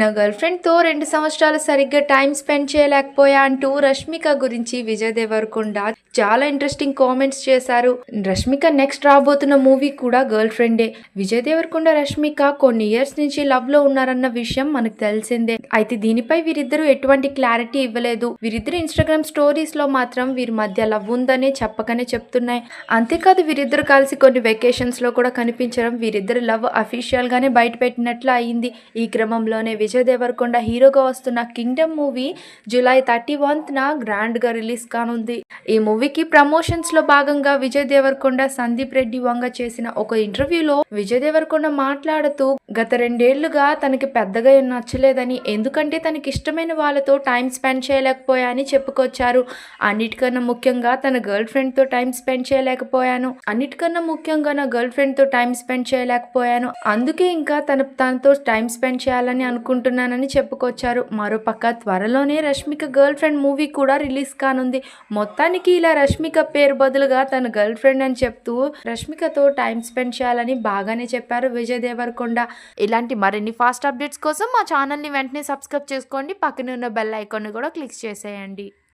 నా గర్ల్ ఫ్రెండ్తో రెండు సంవత్సరాలు సరిగ్గా టైం స్పెండ్ చేయలేకపోయా అంటూ రష్మిక గురించి విజయ్ దేవరకొండ చాలా ఇంట్రెస్టింగ్ కామెంట్స్ చేశారు. రష్మిక నెక్స్ట్ రాబోతున్న మూవీ కూడా గర్ల్ ఫ్రెండే. విజయ్ దేవరకొండ రష్మిక కొన్ని ఇయర్స్ నుంచి లవ్లో ఉన్నారన్న విషయం మనకు తెలిసిందే. అయితే దీనిపై వీరిద్దరూ ఎటువంటి క్లారిటీ ఇవ్వలేదు. వీరిద్దరు ఇన్స్టాగ్రామ్ స్టోరీస్లో మాత్రం వీరి మధ్య లవ్ ఉందనే చెప్పకనే చెప్తున్నాయి. అంతేకాదు వీరిద్దరు కలిసి కొన్ని వెకేషన్స్లో కూడా కనిపించడం వీరిద్దరు లవ్ అఫీషియల్ గానే బయట పెట్టినట్లు అయింది. ఈ క్రమంలోనే విజయ్ దేవరకొండ హీరోగా వస్తున్న కింగ్డమ్ మూవీ జూలై థర్టీ వన్త్న గ్రాండ్గా రిలీజ్ కానుంది. ఈ మూవీకి ప్రమోషన్స్లో భాగంగా విజయ్ దేవరకొండ సందీప్ రెడ్డి వంగ చేసిన ఒక ఇంటర్వ్యూలో విజయ్ దేవరకొండ మాట్లాడుతూ గత రెండేళ్ళుగా తనకి పెద్దగా నచ్చలేదని ఎందుకంటే తనకి ఇష్టమైన వాళ్ళతో టైం స్పెండ్ చేయలేకపోయా అని చెప్పుకొచ్చారు. అన్నిటికన్నా ముఖ్యంగా తన గర్ల్ ఫ్రెండ్తో టైం స్పెండ్ చేయలేకపోయాను. అన్నిటికన్నా ముఖ్యంగా నా గర్ల్ ఫ్రెండ్తో టైం స్పెండ్ చేయలేకపోయాను. అందుకే ఇంకా తన తనతో టైం స్పెండ్ చేయాలని అనుకుంటున్నానని చెప్పుకొచ్చారు. మరోపక్క త్వరలోనే రష్మిక గర్ల్ ఫ్రెండ్ మూవీ కూడా రిలీజ్ కానుంది. మొత్తానికి ఇలా రష్మిక పేరు బదులుగా తన గర్ల్ ఫ్రెండ్ అని చెప్తూ రష్మికతో టైం స్పెండ్ చేయాలని బాగానే చెప్పారు విజయ్ దేవరకొండ. ఇలాంటి మరిన్ని ఫాస్ట్ అప్డేట్స్ కోసం మా ఛానల్ని వెంటనే సబ్స్క్రైబ్ చేసుకోండి. పక్కనే ఉన్న బెల్ ఐకాన్ కూడా క్లిక్ చేసేయండి.